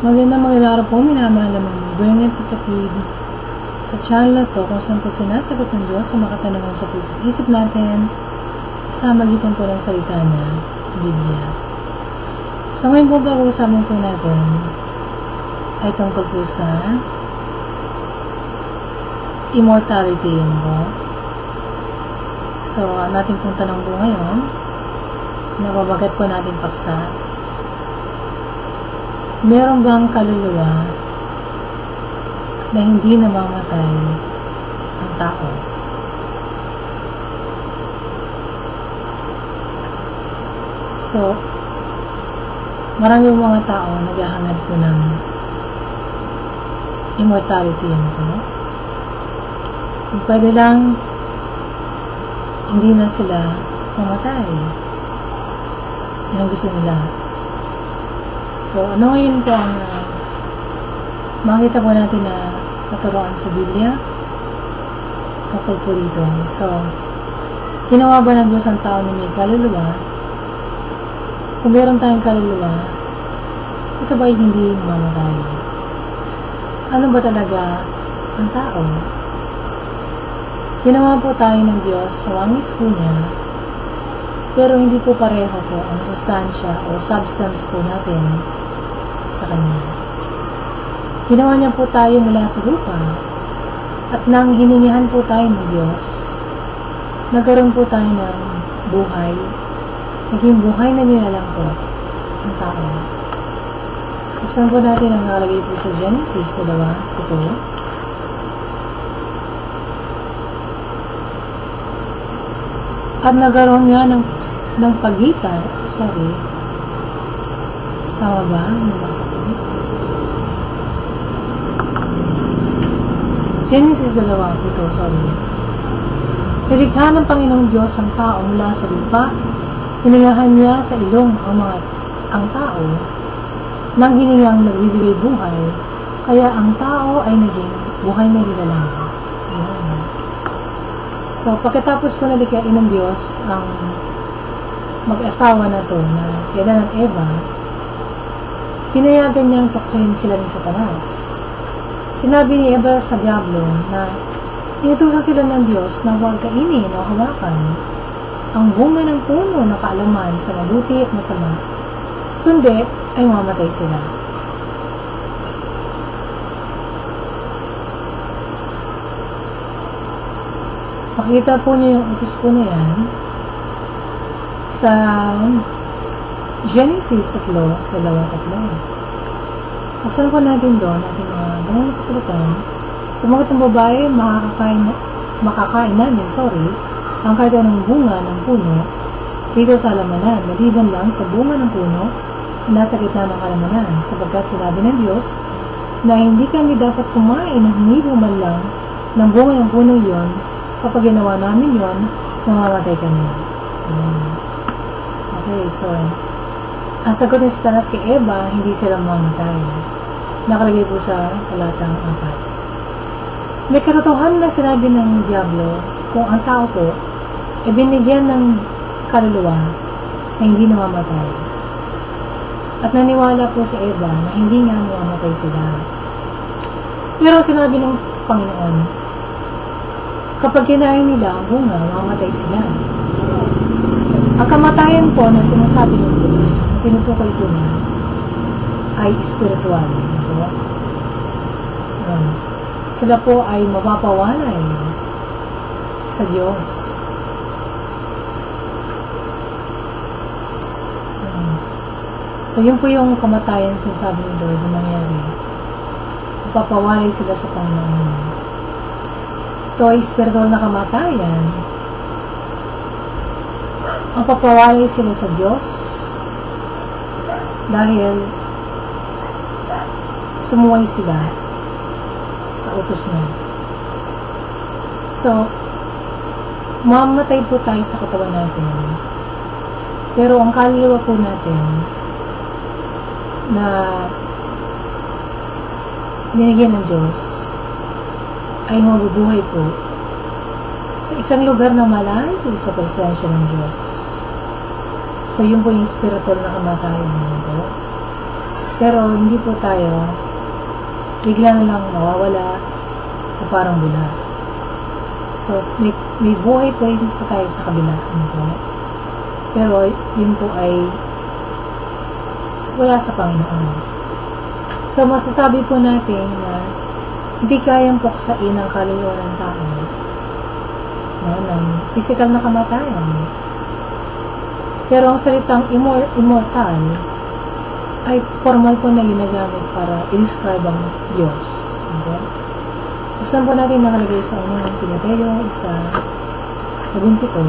Magandang araw po, minamahal naman. Bernard Kapatid. Sa channel na to, kung saan po sinasagot ng Diyos sa mga katanungan sa puso isip natin sa magitan po ng salita na Biblia. So ngayon po pag-uusapan po natin ay tungkol po sa immortality yun po. So, ang ating pong tanong po ngayon, nababagat po natin paksa, meron bang kaluluwa na hindi namamatay ang tao? So, marami yung mga tao naghahanap po ng immortality yun po. Kung pwede lang, hindi na sila mamatay. Yan ang gusto nila. So, ano ngayon po ang uh, makita po natin na naturoan sa Biblia? Tungkol po dito. So, ginawa ba ng Diyos ang tao na may kaluluwa? Kung meron tayong kaluluwa, ito ba ay hindi mamamatay? Ano ba talaga ang tao? Ginawa po tayo ng Diyos sa wangis po niya, pero hindi po pareho po ang sustansya o substance po natin sa Kanya. Ginawa niya po tayo mula sa lupa at nang hiningihan po tayo ng Diyos, nagkaroon po tayo ng buhay, naging buhay na nilalang po ang tao. Buksan po natin ang nakalagay po sa Genesis, dalawa, ito. At nagkaroon nga ng, ng pagitan, sorry, tama ba? Ko. Genesis 2, ito, sorry. Nilikha ng Panginoong Diyos ang tao mula sa lupa, hiningahan niya sa ilong ang mga ang tao, nang hiningang nagbibigay buhay, kaya ang tao ay naging buhay na nilalang. So, pagkatapos po nalikhain ng Diyos ang mag-asawa na to na si Adan at Eva, pinayagan niyang tuksohin sila ni Satanas. Sinabi ni Eva sa Diablo na inutusan sila ng Diyos na huwag kainin o hawakan ang bunga ng puno na kaalaman sa mabuti at masama, kundi ay mamatay sila. Pakita po niyo yung utos po na yan sa Genesis 3, 2, 3. Masalakan natin doon, natin ah, mga ganoon na kasalakan. Sumagot ng babae, makakain, makakain namin, sorry, ang kahit anong bunga ng puno dito sa alamanan, maliban lang sa bunga ng puno na nasa gitna ng alamanan, sapagkat sinabi ng Diyos na hindi kami dapat kumain ng hinibo man lang ng bunga ng puno yon kapag ginawa namin yon, mamamatay kami. Okay, so, ang sagot ni Satanas kay Eva, hindi sila mamamatay. Nakalagay po sa talatang 4. May katotohanan na sinabi ng Diablo kung ang tao po ay binigyan ng kaluluwa na hindi namamatay. At naniwala po si Eva na hindi nga mamamatay sila. Pero sinabi ng Panginoon, kapag kinain nila ang bunga, mamamatay sila. Ang kamatayan po na sinasabi ng Diyos, tinutukoy po niya, ay spiritual. Diba? Um, sila po ay mapapawalay sa Diyos. Um, so, yun po yung kamatayan sinasabi ng Lord na nangyari. Mapapawalay sila sa Panginoon. Ito ay spiritual na kamatayan ang papawalay sila sa Diyos dahil sumuway sila sa utos niya. So, mamatay po tayo sa katawan natin. Pero ang kaluluwa po natin na binigyan ng Diyos ay mabubuhay po sa isang lugar na malayo sa presensya ng Diyos. So, yun po yung spiritual na kamatayan po. Pero hindi po tayo bigla na lang mawawala o parang bula. So, may, may buhay po yun po tayo sa kabilaan po. Pero yun po ay wala sa Panginoon. So, masasabi po natin na hindi kayang puksain ang kaluluwa ng tao no, ng physical na kamatayan. Pero ang salitang immor- immortal ay formal po na ginagamit para i-describe ang Diyos. Okay? Po natin nakalagay sa unang Timoteo, isa, labing pito.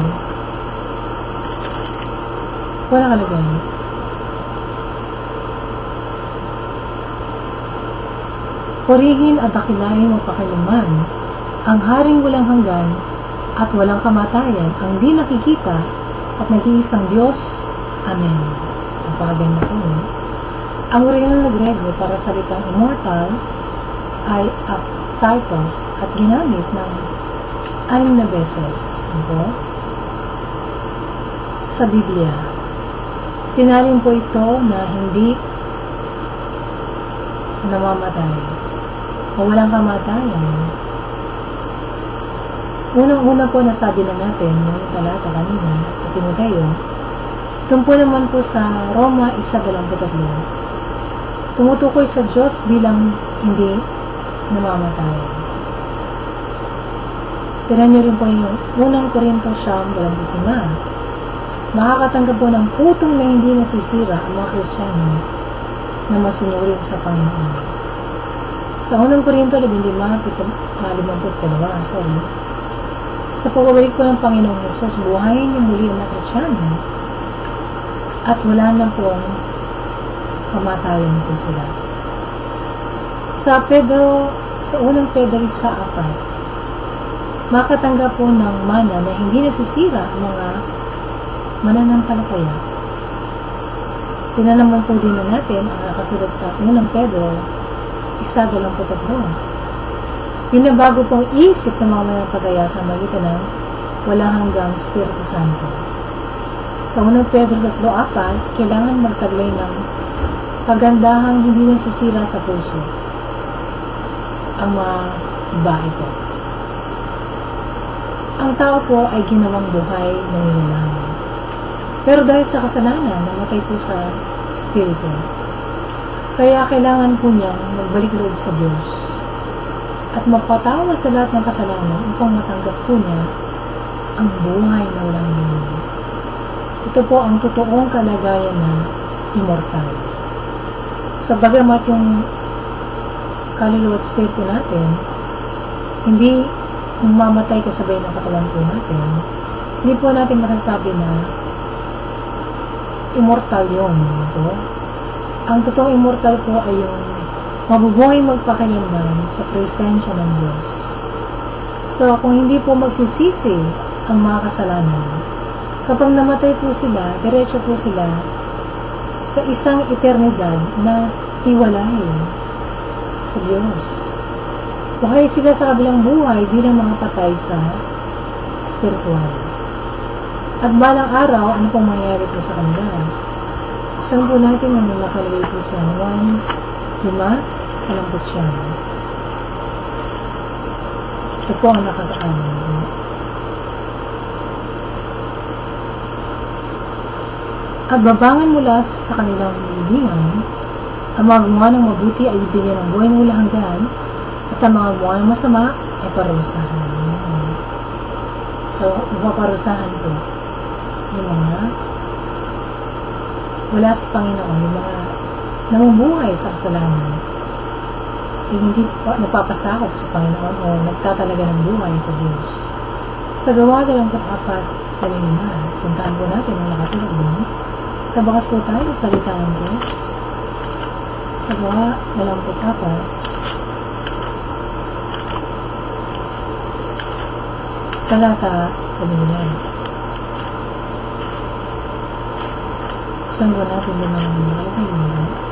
Po nakalagay. Purihin at dakilahin mo pakilaman ang haring walang hanggan at walang kamatayan ang di nakikita at nag-iisang Diyos. Amen. Napakaganda po. No? Ang original na Grego para sa salitang immortal ay aptartos at ginamit ng anim na beses ito sa Biblia. Sinalin po ito na hindi namamatay o walang kamatayan. Unang-una po nasabi na natin noong talata kanina sa Timoteo, tungkol naman po sa Roma 1.23 tumutukoy sa Diyos bilang hindi namamatay. Tira niyo rin po yung unang Korinto siyam, dalawang na. Makakatanggap po ng putong na hindi nasisira ang mga Kristiyano na masunurin sa Panginoon. Sa unang Korinto, 15, 52, sorry. Sa pagbabalik po ng Panginoong Jesus, buhayin niyo muli ang mga at wala na pong kamatayan po sila. Sa Pedro, sa unang Pedro sa apat, makatanggap po ng mana na hindi nasisira ang mga mananampalataya. Tinanaman po din na natin ang nakasulat sa unang Pedro, isa dalang po tatlo. Pinabago pong isip ng mga mananampalataya sa magitan ng wala hanggang Espiritu Santo. Sa unang Pedro 3.4, kailangan magtaglay ng kagandahang hindi nasisira sa puso ang mga bahay ko. Ang tao po ay ginawang buhay na nilalang. Pero dahil sa kasalanan, namatay po sa Espiritu. Kaya kailangan po niyang magbalik loob sa Diyos at mapatawad sa lahat ng kasalanan upang matanggap po niya ang buhay na walang hanggan. Ito po ang totoong kalagayan na immortal. So, bagamat yung kaluluwa at spirito natin, hindi mamatay kasabay ng katawan po natin, hindi po natin masasabi na immortal yun. Po. Ang totoong immortal po ay yung mabubuhay magpakailanman sa presensya ng Diyos. So, kung hindi po magsisisi ang mga kasalanan, kapag namatay po sila, diretso po sila sa isang eternidad na hiwalay sa Diyos. Buhay sila sa kabilang buhay bilang mga patay sa spiritual. At balang araw, ano pong mangyayari po sa kanila? Buksan po natin ang nakalagay po sa 1, 5, kalambot siya. Ito po ang nakasaan. At babangan mula sa kanilang libingan, ang mga gumawa ng mabuti ay bibigyan ng buhay ng walang hanggan, at ang mga gumawa ng masama ay parusahan. So, mapaparusahan po yung mga wala sa Panginoon, yung mga namumuhay sa kasalanan, hindi pa, napapasakop sa Panginoon o nagtatalaga ng buhay sa Diyos. Sa gawa ng katapat, kanina, puntaan po natin ang nakasulat doon, Tabakas po tayo sa salita ng Diyos. Sa gawa na lang po tapat. Talata, kabilan. Saan ba natin din ang nakalagay nila?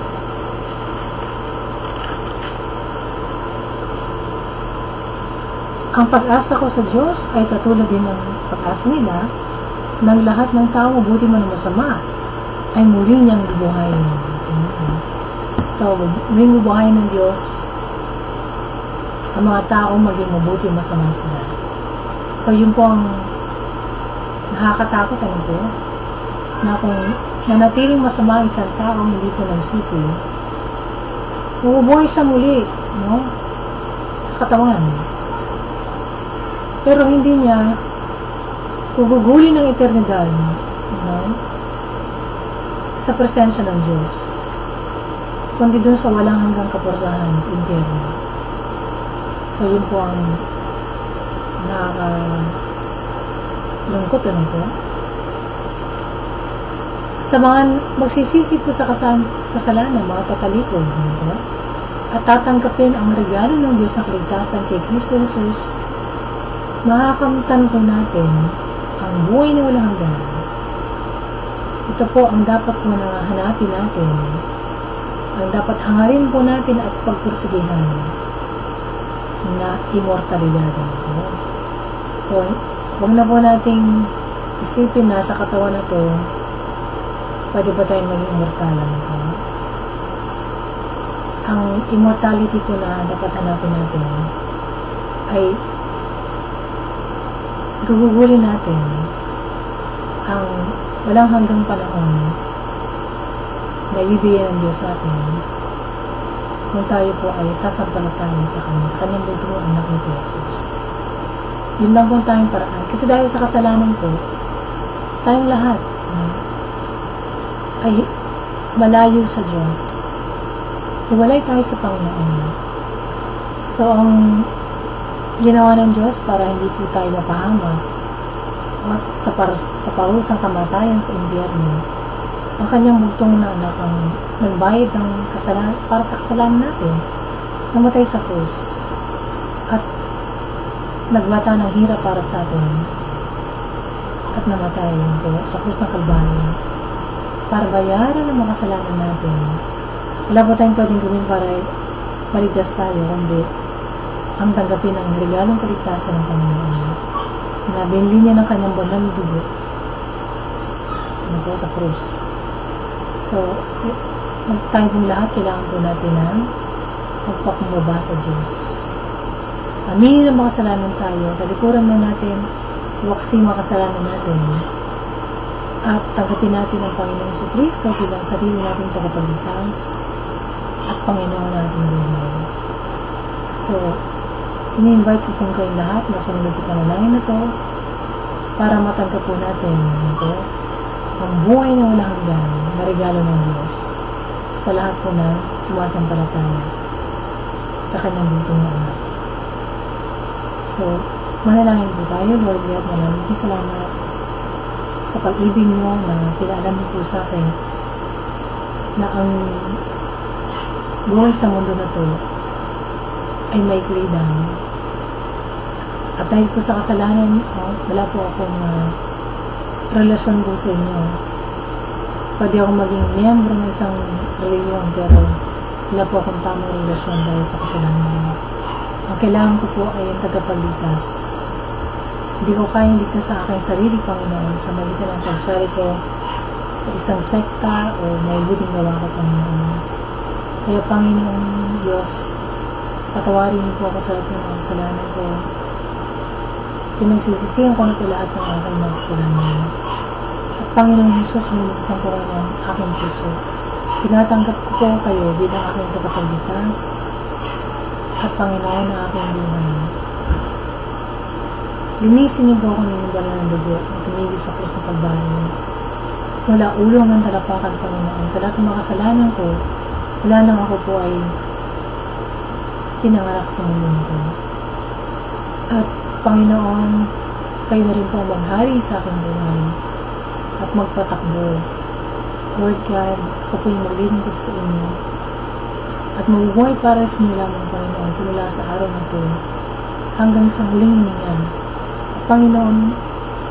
Ang pag-asa ko sa Diyos ay katulad din ng pag-asa nila ng lahat ng tao, mabuti man o masama, ay muli niyang buhay. So, muling bubuhayin ng Diyos ang mga taong maging mabuti o masama sila. So, yun po ang nakakatakot, ano po? Na kung nanatiling masama ang isang tao, hindi po nagsisi, mabubuhay siya muli, no? Sa katawan. Pero hindi niya guguguli ng eternidad, no? Sa presensya ng Diyos. Kundi dun sa walang hanggang kaporsahan sa impyerno. So, yun po ang nakaka lungkot ano po. Sa mga magsisisi po sa kasalanan, mga tatalikod, ano po? At tatanggapin ang regalo ng Diyos na kaligtasan kay Kristo Jesus, makakamtan po natin ang buhay na walang hanggan. Ito po ang dapat po na hanapin natin, ang dapat hangarin po natin at pagpursigihan na immortalidad. Ano po? So, huwag na po nating isipin na sa katawan na to, pwede ba tayong maging immortal? Po? Ang immortality po na dapat hanapin natin ay gugugulin natin ang walang hanggang panahon na ibibigay ng Diyos sa atin kung tayo po ay sasampalataya sa Kanya, Kanyang butong anak ni si Jesus. Yun lang po tayong paraan. Kasi dahil sa kasalanan ko, tayong lahat no, ay malayo sa Diyos. Iwalay tayo sa Panginoon. So, ang ginawa ng Diyos para hindi po tayo mapahamak at sa, par sa parusang kamatayan sa impyerno, ang kanyang bugtong na anak ang nagbayad ng kasalanan, para sa kasalanan natin, namatay sa krus at nagbata ng hirap para sa atin. At namatay po sa krus ng Kalbaryo. Para bayaran ang mga kasalanan natin. Wala po tayong pwedeng gawin para maligtas tayo, kundi ang tanggapin ang regalong kaligtasan ng Panginoon na binili niya ng kanyang banal na dugo ano po sa krus. So, mag- tayo pong lahat, kailangan po natin ng magpakumbaba sa Diyos. Aminin ang mga kasalanan tayo, talikuran na natin, waksi mga kasalanan natin, at tanggapin natin ang Panginoong si Kristo bilang sarili nating tagapagligtas at Panginoon nating buhay. So, ini-invite ko pong kayong lahat na sumunod sa panalangin na to para matanggap po natin ito, ang buhay na walang hanggan na regalo ng Diyos sa lahat po na sumasampalataya sa kanyang butong na anak. So, manalangin po tayo, Lord God, maraming salamat sa pag-ibig mo na pinaalam mo po sa akin na ang buhay sa mundo na to ay may lang. At dahil po sa kasalanan, oh, wala po akong uh, relasyon po sa inyo. Pwede ako maging miyembro ng isang reliyon pero wala po akong tamang relasyon dahil sa kasalanan. Ang kailangan ko po ay ang tagapagligtas. Hindi ko kayang ligtas sa aking sarili, Panginoon, sa magitan ng pagsari ko sa isang sekta o may buting gawa ko, Panginoon. Kaya, Panginoon Diyos, patawarin niyo po ako sa lahat ng mga kasalanan ko. Pinagsisisihan ko na po lahat ng aking mga kasalanan. At Panginoon Jesus, minubuksan ko rin ang aking puso. Tinatanggap ko po kayo bilang aking tagapagligtas at Panginoon na aking buhay. Linisin niyo po ako ng banal ng dugo at tumigil sa krus ng pagbayo. Wala ulo hanggang talapakan, Panginoon. Sa lahat ng mga kasalanan ko, wala nang ako po ay pinanganak sa mundo. At Panginoon, kayo na rin po maghari sa aking buhay at magpatakbo. Lord God, ako po yung maglilingkod sa inyo at mabubuhay para sa inyo lamang, Panginoon, simula sa araw na ito hanggang sa huling hininga. At Panginoon,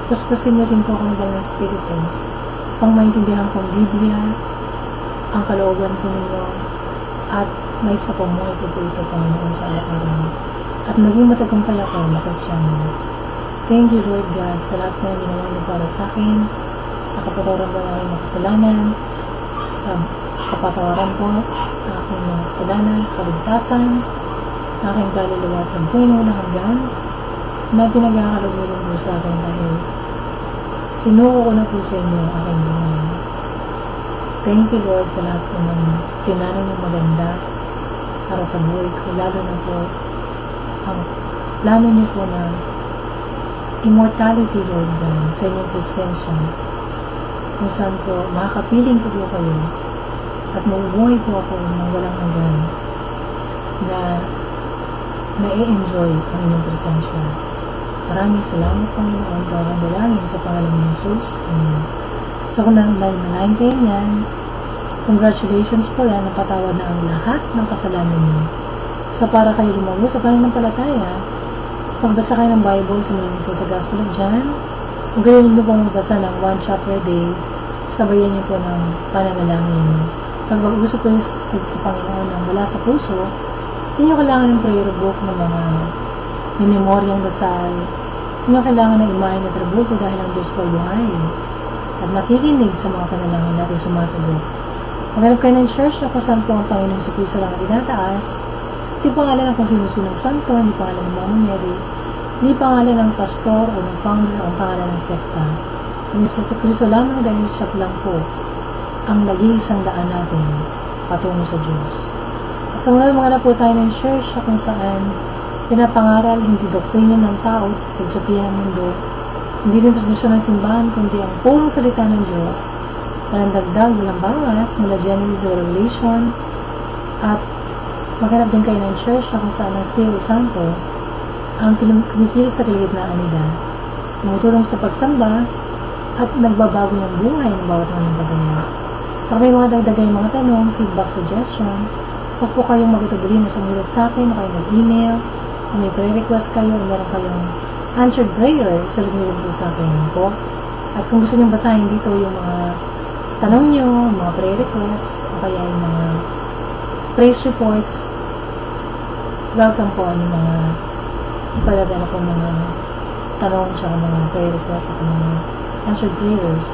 puspusin niyo rin po ako ng Banal Espiritu pang maintindihan ko ang Biblia, ang kalooban po ninyo, at may sa pamuhay ko po ito, Panginoon, sa araw-araw. At maging matagumpay ako na Kristiyano. Thank you, Lord God, sa lahat na ginawa niyo para sa akin, sa kapatawaran ng aking mga kasalanan, sa kapatawaran po ang aking mga kasalanan sa kaligtasan, aking kaluluwa sa Panginoon na hanggan, na pinagkakalugulong po sa akin dahil sinuko ko na po sa inyo ang aking buhay. Thank you Lord sa lahat ng plano niyo maganda para sa buhay ko, lalo na po ang plano niyo po na immortality Lord God sa inyong presensya kung saan po makakapiling ko po kayo at mabubuhay po ako ng walang hanggan na na-enjoy ang inyong presensya. Maraming salamat Panginoon ito ang dalangin sa pangalan ni Jesus. Amen. So kung nanalain kayo niyan, congratulations po yan, napatawad na ang lahat ng kasalanan niyo. So para kayo lumago sa pananampalataya, magbasa kayo ng Bible, sumunod po sa Gospel of John. Kung kayo niyo pong magbasa ng one chapter a day, sabayan niyo po ng pananalangin. Pag mag-usap kayo sa, sa Panginoon ng wala sa puso, hindi kailangan ng prayer book ng mga minemoryang dasal. Hindi kailangan ng imahin at tributo dahil ang Diyos po ay buhay. At nakikinig sa mga panalangin natin sumasagot. Maghanap kayo ng church na kung saan po ang Panginoon sa Kristo lang ang tinataas. Hindi pangalan ng kung sino-sinong santo, hindi pangalan ng Mama Mary, hindi pangalan ng pastor o ng founder o ang pangalan ng sekta. Ang isa sa Kristo lamang dahil siya lang po ang nag-iisang daan natin patungo sa Diyos. At sa mula mga na po tayo ng church na kung saan pinapangaral hindi doktrina ng tao, filosofia ng mundo, hindi rin tradisyon ng simbahan, kundi ang purong salita ng Diyos, walang dagdag, walang bawas, mula Genesis Revelation, at maghanap din kayo ng church na kung saan ang Espiritu Santo ang kumikilos sa kalagitnaan nila, tumutulong sa pagsamba, at nagbabago ng buhay ng bawat mananampalataya. Sa so, may mga dagdagay mga tanong, feedback, suggestion, huwag po kayong magutubuli na sumulat sa akin o kayo mag-email. Kung may prayer request kayo o meron kayong answered prayer, sulat niyo rin po sa akin po. At kung gusto niyo basahin dito yung mga tanong niyo, mga prayer request, o kaya yung mga praise reports, welcome po ang mga ipadadala po mga tanong siya mga prayer request at mga answered prayers.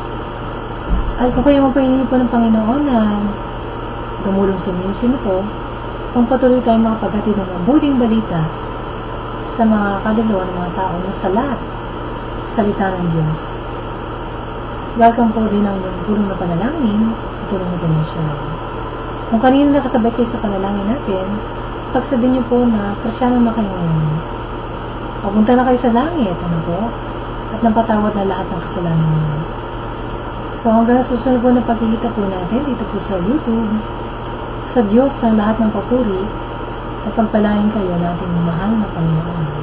At kung kayo mapahingi po ng Panginoon na tumulong sa inyo, sino po, kung patuloy tayong makapaghatid ng mabuting balita sa mga kaluluwa ng mga tao na sa lahat salita ng Diyos. Welcome po din ang tulong na panalangin tulong na pinasyaw. Kung kanina nakasabay kayo sa panalangin natin, pagsabihin niyo po na Krisyano na kayo ngayon. Papunta na kayo sa langit, ano po? At napatawad na lahat ng kasalanan niyo. So hanggang susunod po na pagkikita po natin dito po sa YouTube, sa Diyos ang lahat ng papuri at pagpalain kayo nating mahal na Panginoon.